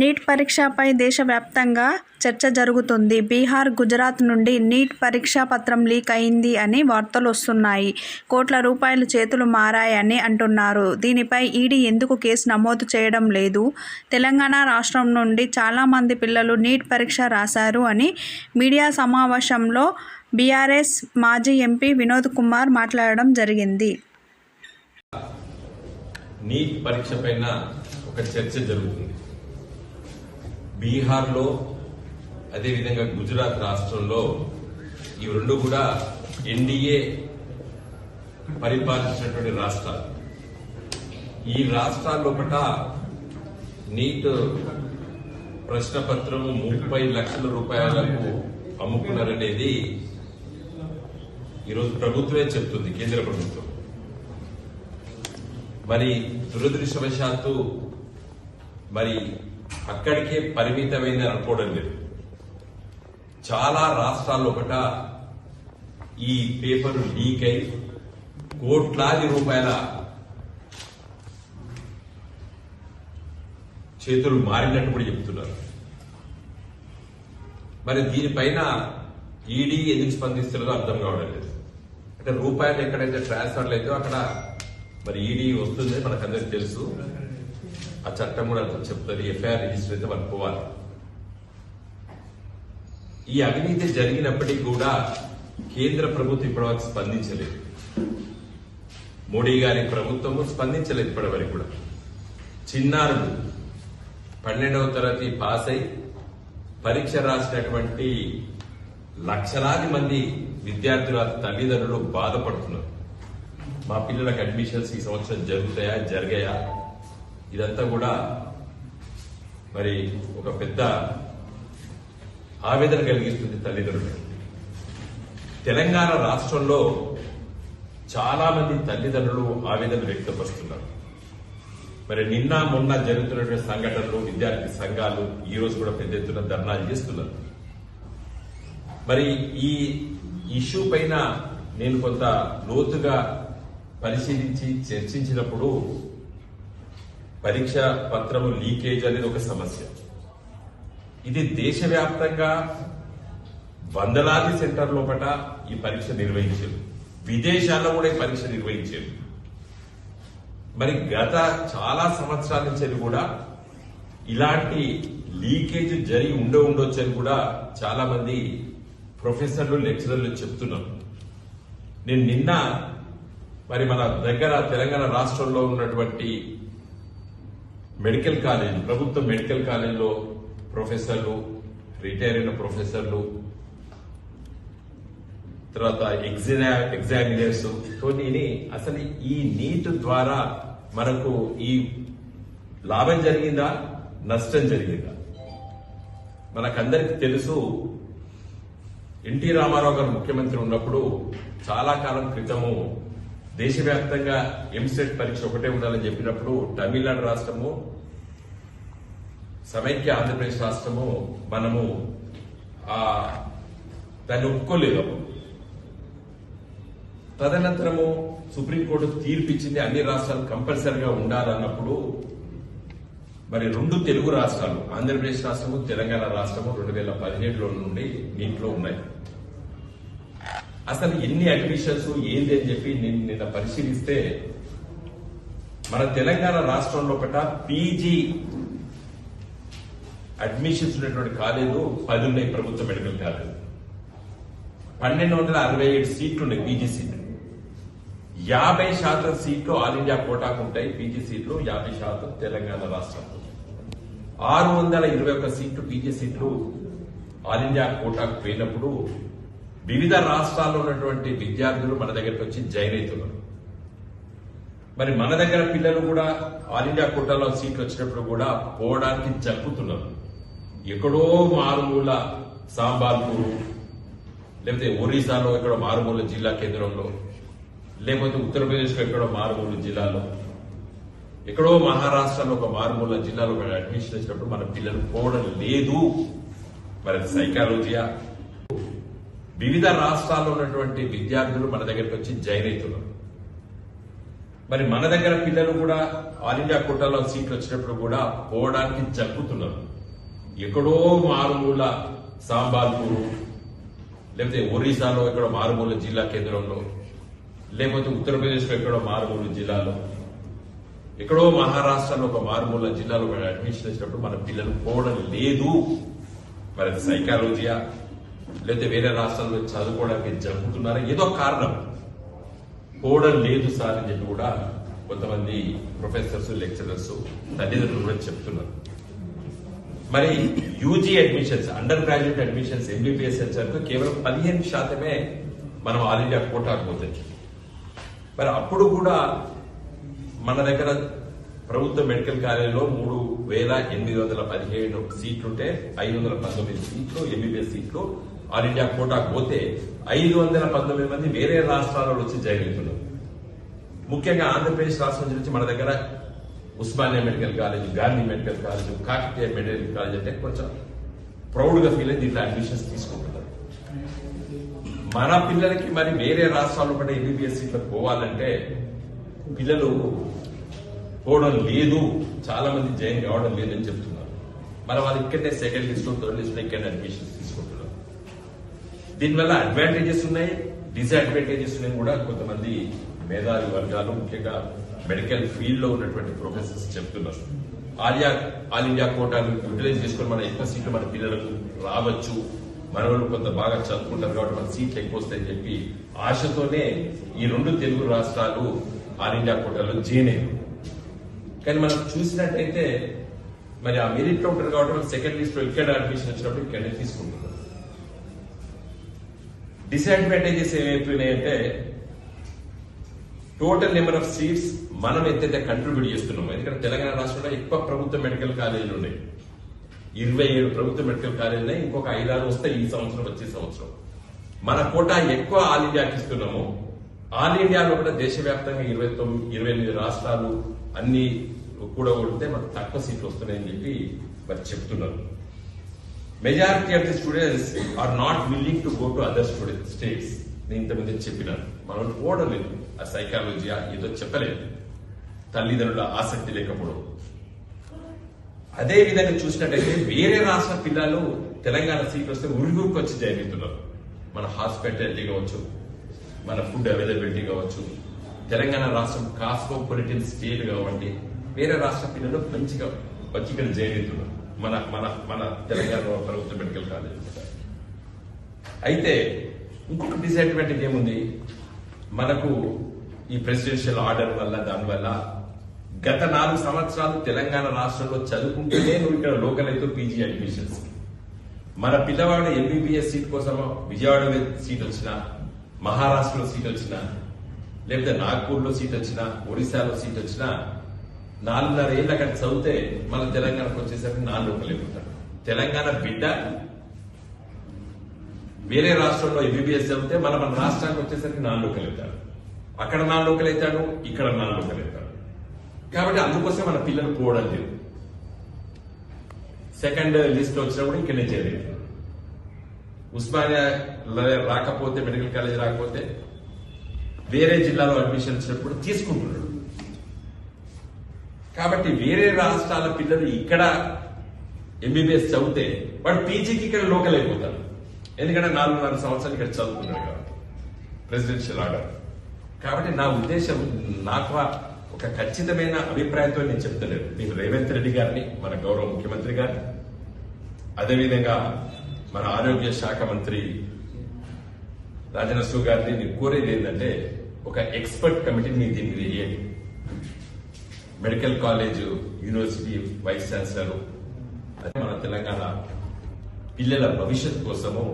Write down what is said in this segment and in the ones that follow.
Neat పరీక్షపై దేశవ్యాప్తంగా చర్చ జరుగుతుంది. బీహార్ గుజరాత్ నుండి నీట్ పరీక్షా పత్రం లీక్ అయింది అని వార్తలు వస్తున్నాయి. కోట్ల రూపాయలు చేతులు మారాయని అంటున్నారు. దీనిపై ఈడీ ఎందుకు కేసు నమోదు చేయడం లేదు? తెలంగాణ రాష్ట్రం నుండి చాలామంది పిల్లలు నీట్ పరీక్ష రాశారు అని మీడియా సమావేశంలో బీఆర్ఎస్ మాజీ ఎంపీ వినోద్ కుమార్ మాట్లాడడం జరిగింది. నీట్ పరీక్ష పైన ఒక చర్చ జరుగుతుంది. బీహార్లో అదేవిధంగా గుజరాత్ రాష్ట్రంలో ఈ రెండు కూడా ఎన్డీఏ పరిపాలించినటువంటి రాష్ట్రాలు. ఈ రాష్ట్రాల లోపల నీట్ ప్రశ్నపత్రం ముప్పై లక్షల రూపాయలకు అమ్ముకున్నారనేది ఈరోజు ప్రభుత్వమే చెప్తుంది కేంద్ర ప్రభుత్వం. మరి దురదృష్టవశాత్తు మరి అక్కడికే పరిమితమైంది అనుకోవడం లేదు. చాలా రాష్ట్రాల్లో ఒకట ఈ పేపర్ లీక్ అయి కోట్లాది రూపాయల చేతులు మారినట్టు కూడా చెప్తున్నారు. మరి దీనిపైన ఈడీ ఎందుకు స్పందిస్తున్నదో అర్థం కావడం లేదు. అంటే రూపాయలు ఎక్కడైతే ట్రాన్స్ఫర్లు అయితే అక్కడ మరి ఈడీ వస్తుంది మనకందరికి తెలుసు. ఆ చట్టం కూడా చెప్తుంది ఎఫ్ఐఆర్ రిజిస్టర్ అయితే వాళ్ళు పోవాలి. ఈ అవినీతి జరిగినప్పటికీ కూడా కేంద్ర ప్రభుత్వం ఇప్పటివరకు స్పందించలేదు. మోడీ గారి ప్రభుత్వము స్పందించలేదు ఇప్పటివరకు కూడా. చిన్నారులు పన్నెండవ తరగతి పాస్ అయి పరీక్ష రాసినటువంటి లక్షలాది మంది విద్యార్థుల తల్లిదండ్రులు బాధపడుతున్నారు. మా పిల్లలకు అడ్మిషన్స్ ఈ సంవత్సరం జరుగుతాయా? జరిగాయా? ఇదంతా కూడా మరి ఒక పెద్ద ఆవేదన కలిగిస్తుంది తల్లిదండ్రులకు. తెలంగాణ రాష్ట్రంలో చాలా మంది తల్లిదండ్రులు ఆవేదన వ్యక్తపరుస్తున్నారు. మరి నిన్న మొన్న జరుగుతున్నటువంటి సంఘటనలు విద్యార్థి సంఘాలు ఈ రోజు కూడా పెద్ద ఎత్తున ధర్నాలు చేస్తున్నారు. మరి ఈ ఇష్యూ పైన నేను కొంత లోతుగా పరిశీలించి చర్చించినప్పుడు పరీక్ష పత్రము లీకేజ్ అనేది ఒక సమస్య. ఇది దేశవ్యాప్తంగా వందలాది సెంటర్ లోపల ఈ పరీక్ష నిర్వహించారు. విదేశాల్లో కూడా ఈ పరీక్ష నిర్వహించారు. మరి గత చాలా సంవత్సరాల నుంచి కూడా ఇలాంటి లీకేజ్ జరిగి ఉండ ఉండొచ్చు అని కూడా చాలా మంది ప్రొఫెసర్లు లెక్చరర్లు చెప్తున్నారు. నేను నిన్న మరి మన దగ్గర తెలంగాణ రాష్ట్రంలో ఉన్నటువంటి మెడికల్ కాలేజ్ ప్రభుత్వ మెడికల్ కాలేజ్లో ప్రొఫెసర్లు రిటైర్ అయిన ప్రొఫెసర్లు తర్వాత ఎగ్జా ఎగ్జామినర్స్ తోటిని అసలు ఈ నీట్ ద్వారా మనకు ఈ లాభం జరిగిందా? నష్టం జరిగిందా? మనకందరికి తెలుసు ఎన్టీ రామారావు గారు ముఖ్యమంత్రి ఉన్నప్పుడు చాలా కాలం క్రితము దేశవ్యాప్తంగా ఎంసెట్ పరీక్ష ఒకటే ఉండాలని చెప్పినప్పుడు తమిళనాడు రాష్ట్రము సమైక్య ఆంధ్రప్రదేశ్ రాష్ట్రము మనము దాన్ని ఒప్పుకోలేదు తదనంతరము సుప్రీంకోర్టు తీర్పిచ్చింది అన్ని రాష్ట్రాలు కంపల్సరిగా ఉండాలన్నప్పుడు మరి రెండు తెలుగు రాష్ట్రాలు ఆంధ్రప్రదేశ్ రాష్ట్రము తెలంగాణ రాష్ట్రము రెండు వేల పదిహేడులో నుండి దీంట్లో ఉన్నాయి. అసలు ఎన్ని అడ్మిషన్స్ ఏంది అని చెప్పి నేను నిన్న పరిశీలిస్తే మన తెలంగాణ రాష్ట్రంలో ఒకట పీజీ అడ్మిషన్స్ ఉన్నటువంటి కాలేజీలు పది ఉన్నాయి ప్రభుత్వ మెడికల్ కాలేజీలు. పన్నెండు వందల అరవై ఏడు సీట్లు ఉన్నాయి పీజీ సీట్లు. యాభై శాతం సీట్లు ఆల్ ఇండియా కోటాకు ఉంటాయి పీజీ సీట్లు యాభై శాతం తెలంగాణ రాష్ట్రంలో. ఆరు వందల ఇరవై ఒక్క సీట్లు పీజీ సీట్లు ఆల్ ఇండియా కోటాకు పోయినప్పుడు వివిధ రాష్ట్రాల్లో ఉన్నటువంటి విద్యార్థులు మన దగ్గరికి వచ్చి జాయిన్ అవుతున్నారు. మరి మన దగ్గర పిల్లలు కూడా ఆల్ ఇండియా కోటాలో సీట్లు వచ్చినప్పుడు కూడా పోవడానికి జరుపుతున్నారు ఎక్కడో మారుమూల సాంబాల్పూర్ లేకపోతే ఒరిస్సాలో ఎక్కడో మారుమూల జిల్లా కేంద్రంలో లేకపోతే ఉత్తరప్రదేశ్లో ఎక్కడో మారుమూల జిల్లాలో ఎక్కడో మహారాష్ట్రలో ఒక మారుమూల జిల్లాలో ఒక అడ్మిషన్ వచ్చినప్పుడు మన పిల్లలు పోవడం లేదు. మరి సైకాలజీయా? వివిధ రాష్ట్రాల్లో ఉన్నటువంటి విద్యార్థులు మన దగ్గరికి వచ్చి జాయిన్ అవుతున్నారు. మరి మన దగ్గర పిల్లలు కూడా ఆల్ ఇండియా కోటాలో సీట్లు వచ్చినప్పుడు కూడా పోవడానికి జరుపుతున్నారు ఎక్కడో మారుమూల సాంబాల్పూర్ లేకపోతే ఒరిస్సాలో ఎక్కడో మారుమూల జిల్లా కేంద్రంలో లేకపోతే ఉత్తరప్రదేశ్లో ఎక్కడో మారుమూల జిల్లాలో ఎక్కడో మహారాష్ట్రలో ఒక మారుమూల జిల్లాలో అడ్మిషన్ ఇచ్చినప్పుడు మన పిల్లలు పోవడం లేదు. మరి సైకాలజీయా? లేకపోతే వేరే రాష్ట్రాల్లో చదువుకోవడానికి జంపుతున్నారా ఏదో కారణం. పోవడం లేదు సార్ అని చెప్పి కూడా కొంతమంది ప్రొఫెసర్స్ లెక్చరర్స్ తల్లిదండ్రులు కూడా చెప్తున్నారు. మరి UG admissions undergraduate admissions MBBS వచ్చాక కేవలం పదిహేను శాతమే మనం ఆల్ ఇండియా కోటాకు పోతుంది మరి అప్పుడు కూడా మన దగ్గర ప్రభుత్వ మెడికల్ కాలేజీలో మూడు వేల ఎనిమిది వందల పదిహేడు సీట్లుంటే ఐదు వందల పంతొమ్మిది సీట్లు ఎంబీబీఎస్ సీట్లు ఆల్ ఇండియా కోటాకు పోతే ఐదు వందల పంతొమ్మిది మంది వేరే రాష్ట్రాలలో వచ్చి జాయిన్ అవుతున్నారు. ముఖ్యంగా ఆంధ్రప్రదేశ్ రాష్ట్రం నుంచి మన దగ్గర Osmania medical college Gandhi medical college Kakatiya medical college అంటే కొంచెం ప్రౌడ్గా ఫీల్ అయ్యి దీంట్లో అడ్మిషన్స్ తీసుకుంటున్నారు. మన పిల్లలకి మరి వేరే రాష్ట్రాల్లో కూడా ఎంబీబీఎస్ సీట్లకు పోవాలంటే పిల్లలు పోవడం లేదు. చాలా మంది జాయిన్ కావడం లేదని చెప్తున్నారు. మరి వాళ్ళు ఇక్కడే సెకండ్ లిస్ట్ థర్డ్ లిస్ట్ ఇక్కడ అడ్మిషన్స్ తీసుకుంటున్నారు. దీనివల్ల అడ్వాంటేజెస్ ఉన్నాయి డిసడ్వాంటేజెస్ ఉన్నాయి కూడా కొంతమంది మేధావి వర్గాలు ముఖ్యంగా మెడికల్ ఫీల్డ్లో ఉన్నటువంటి ప్రొఫెసర్స్ చెప్తున్నారు. ఆలియా ఆల్ ఇండియా కోటాను యూటిలైజ్ చేసుకొని మన ఎక్కువ సీట్లు మన పిల్లలకు రావచ్చు. మన కొంత బాగా చదువుకుంటారు కాబట్టి మన సీట్లు ఎక్కువ వస్తాయని చెప్పి ఆశతోనే ఈ రెండు తెలుగు రాష్ట్రాలు ఆల్ ఇండియా కోటాలో జాయిన్ కానీ మనం చూసినట్టయితే మరి ఆ మెరిట్లో ఉంటారు కాబట్టి మనం సెకండ్ లిస్ట్లో ఇక్కడ అడ్మిషన్ వచ్చినప్పుడు ఇక్కడనే తీసుకుంటున్నారు. డిసడ్వాంటేజెస్ ఏమైపోయినాయంటే టోటల్ నెంబర్ ఆఫ్ సీట్స్ మనం ఎంతైతే కంట్రిబ్యూట్ చేస్తున్నామో ఎందుకంటే తెలంగాణ రాష్ట్రంలో ఎక్కువ ప్రభుత్వ మెడికల్ కాలేజీలు ఉన్నాయి. ఇరవై ఏడు ప్రభుత్వ మెడికల్ కాలేజీలు ఉన్నాయి ఇంకొక ఐదారు వస్తాయి ఈ సంవత్సరం వచ్చే సంవత్సరం. మన కోటా ఎక్కువ ఆల్ ఇండియాకి ఇస్తున్నాము ఆల్ ఇండియాలో కూడా దేశవ్యాప్తంగా ఇరవై తొమ్మిది ఇరవై ఎనిమిది రాష్ట్రాలు అన్ని కూడా కొడితే మనకు తక్కువ సీట్లు వస్తున్నాయని చెప్పి మరి చెప్తున్నారు. Majority of the students are not willing to go to other student states నేను ఇంతమంది చెప్పినాను. మనం పోవడం ఆ సైకాలజీ ఏదో చెప్పలేదు. తల్లిదండ్రుల ఆసక్తి లేకపోవడం. అదే విధంగా చూసినట్టయితే వేరే రాష్ట్ర పిల్లలు తెలంగాణ సీట్ వస్తే ఉరుగురికి వచ్చి జాయిన్ మన హాస్పిటాలిటీ కావచ్చు మన ఫుడ్ అవైలబిలిటీ కావచ్చు తెలంగాణ రాష్ట్రం కాస్మోపాలిటన్ స్టేట్ కాబట్టి వేరే రాష్ట్ర పిల్లలు మంచిగా వచ్చి ఇక్కడ మన మన మన తెలంగాణ ప్రభుత్వ మెడికల్ కాలేజ్. అయితే ఇంకొక డిసడ్వాంటేజ్ ఏముంది? మనకు ఈ ప్రెసిడెన్షియల్ ఆర్డర్ వల్ల దానివల్ల గత నాలుగు సంవత్సరాలు తెలంగాణ రాష్ట్రంలో చదువుకుంటేనే నువ్వు ఇక్కడ లోకల్ అయితే పీజీ అడ్మిషన్స్ మన పిల్లవాడు ఎంబీబీఎస్ సీట్ కోసం విజయవాడ సీట్ వచ్చినా మహారాష్ట్రలో సీట్ వచ్చినా లేకపోతే నాగ్పూర్లో సీట్ వచ్చినా ఒడిశాలో సీట్ వచ్చినా నాలుగున్నర ఏళ్ళు అక్కడ చదివితే మన తెలంగాణకు వచ్చేసరికి నాలుగు రూపాయలు ఎక్కుతాడు తెలంగాణ బిడ్డ వేరే రాష్ట్రంలో ఎంబీబీఎస్ చదివితే మన మన రాష్ట్రానికి వచ్చేసరికి నాలుగు రూపాయలు అక్కడ నాలుగు రూపాయలు అవుతాడు ఇక్కడ నాలుగు రూపాయలు అవుతాడు కాబట్టి అందుకోసం మన పిల్లలు పోవడం లేదు సెకండ్ లిస్ట్ వచ్చినప్పుడు ఇక్కడనే చేయలేదు. ఉస్మానియా రాకపోతే మెడికల్ కాలేజ్ రాకపోతే వేరే జిల్లాలో అడ్మిషన్ ఇచ్చినప్పుడు తీసుకుంటున్నాడు. కాబట్టి వేరే రాష్ట్రాల పిల్లలు ఇక్కడ ఎంబీబీఎస్ చదివితే వాడు పీజీకి ఇక్కడ లోకల్ అయిపోతాడు ఎందుకంటే నాలుగున్నర సంవత్సరాలు ఇక్కడ చదువుకున్నాడు కాబట్టి. ప్రెసిడెన్షియల్ ఆర్డర్ కాబట్టి నా ఉద్దేశం నాకు ఒక ఖచ్చితమైన అభిప్రాయంతో నేను చెప్తలేదు నేను రేవంత్ రెడ్డి గారిని మన గౌరవ ముఖ్యమంత్రి గారిని అదేవిధంగా మన ఆరోగ్య శాఖ మంత్రి రాజనసు గారిని నేను కోరేది ఏంటంటే ఒక ఎక్స్పర్ట్ కమిటీని మీరు దీని మీద వేయండి. Medical college university vice chancellor అదే మన తెలంగాణ పిల్లల భవిష్యత్ కోసము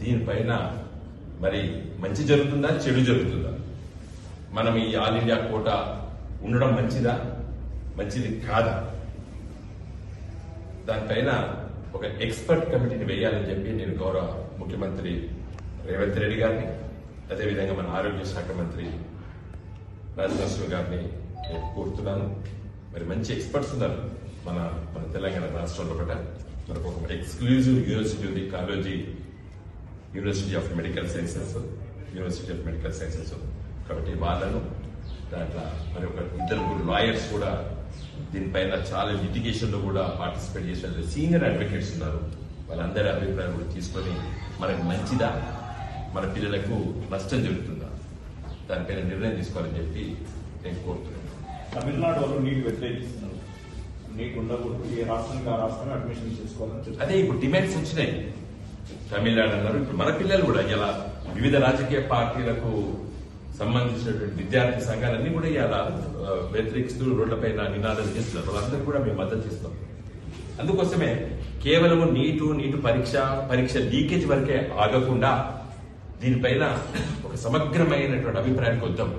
దీనిపైన మరి మంచి జరుగుతుందా చెడు జరుగుతుందా? మనం ఈ ఆల్ ఇండియా కోట ఉండడం మంచిదా? మంచిది కాదా? దానిపైన ఒక ఎక్స్పర్ట్ కమిటీని వేయాలని చెప్పి నేను గౌరవ ముఖ్యమంత్రి రేవంత్ రెడ్డి గారిని అదేవిధంగా మన ఆరోగ్య శాఖ మంత్రి రాజనరసింహ గారిని కోరుతున్నాను. మరి మంచి ఎక్స్పర్ట్స్ ఉన్నారు మన మన తెలంగాణ రాష్ట్రంలో కూడా. మనకు ఒక ఎక్స్క్లూజివ్ యూనివర్సిటీ ఉంది Kaloji university of medical sciences university of medical sciences కాబట్టి వాళ్ళను దాంట్లో మరి ఒక ఇద్దరు లాయర్స్ కూడా దీనిపైన చాలా లిటిగేషన్లో కూడా పార్టిసిపేట్ చేసిన సీనియర్ అడ్వకేట్స్ ఉన్నారు. వాళ్ళందరి అభిప్రాయం కూడా తీసుకొని మనకు మంచిదా? మన పిల్లలకు నష్టం జరుగుతుందా? దానిపైన నిర్ణయం తీసుకోవాలని చెప్పి నేను కోరుతున్నాను. తమిళనాడు వాళ్ళు నీట్ వ్యతిరేకిస్తున్నారు. నీట్ ఉండకూడదు. ఏ రాష్ట్రానికి ఆ రాష్ట్రానికి అడ్మిషన్ చేసుకోవాలని చెప్పి అదే ఇప్పుడు డిమాండ్స్ వచ్చినాయి. తమిళనాడు అన్నారు. ఇప్పుడు మన పిల్లలు కూడా ఇలా వివిధ రాజకీయ పార్టీలకు సంబంధించినటువంటి విద్యార్థి సంఘాలన్నీ కూడా ఇలా వ్యతిరేకిస్తూ రోడ్లపైన నినాదాలు చేస్తున్నారు. వాళ్ళందరూ కూడా మేము మద్దతు ఇస్తాం. అందుకోసమే కేవలం నీటు నీటు పరీక్ష పరీక్ష లీకేజ్ వరకే ఆగకుండా దీనిపైన ఒక సమగ్రమైనటువంటి అభిప్రాయానికి వద్దాం.